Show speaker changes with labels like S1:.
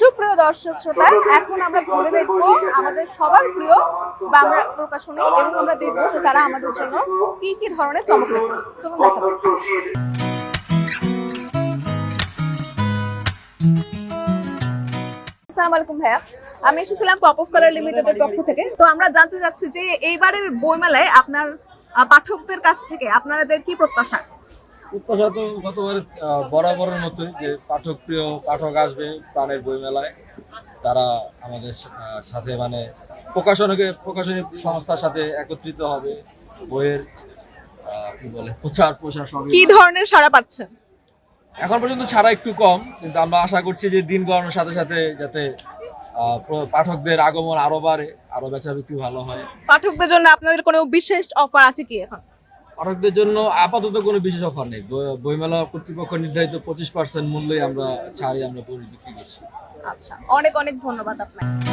S1: সুপ্রিয় দর্শক শ্রোতা, এখন আমরা ঘুরে দেখব আমাদের সবার প্রিয় বাংলা প্রকাশনী এবং আমরা দেখব যে তারা আমাদের জন্য কি কি ধরনের চমক রেখেছে। চলুন দেখা আসসালামু আলাইকুম ভাইয়া। আমি এসেছিলাম কপ অফ কালার লিমিটেডের পক্ষ থেকে। তো আমরা জানতে চাচ্ছি যে এইবারের বইমেলায় আপনার পাঠকদের কাছ থেকে আপনাদের কি প্রত্যাশা?
S2: প্রত্যাশা তো গতবার বরাবরের মতোই যে পাঠক প্রিয় পাঠক আসবে প্রাণের বইমেলায় তারা আমাদের সাথে মানে প্রকাশনকে প্রকাশনী সংস্থার সাথে একত্রিত হবে বইয়ের কি বলে প্রচার প্রসার সঙ্গে
S1: কি ধরনের সাড়া পাচ্ছেন?
S2: এখন পর্যন্ত ছাড়া একটু কম কিন্তু আমরা আশা করছি যে দিন গড়ানোর সাথে সাথে যাতে পাঠকদের আগমন আরও বাড়ে আরও বেচা বিক্রি ভালো হয়।
S1: পাঠকদের জন্য আপনাদের কোনো বিশেষ অফার আছে কি এখন?
S2: পাঠকদের জন্য আপাতত কোনো বিশেষ অফার নেই। বই- বইমেলা কর্তৃপক্ষ নির্ধারিত পঁচিশ পার্সেন্ট মূল্যে আমরা ছাড়ি আমরা বই বিক্রি করছি।
S1: আচ্ছা অনেক অনেক ধন্যবাদ আপনাকে।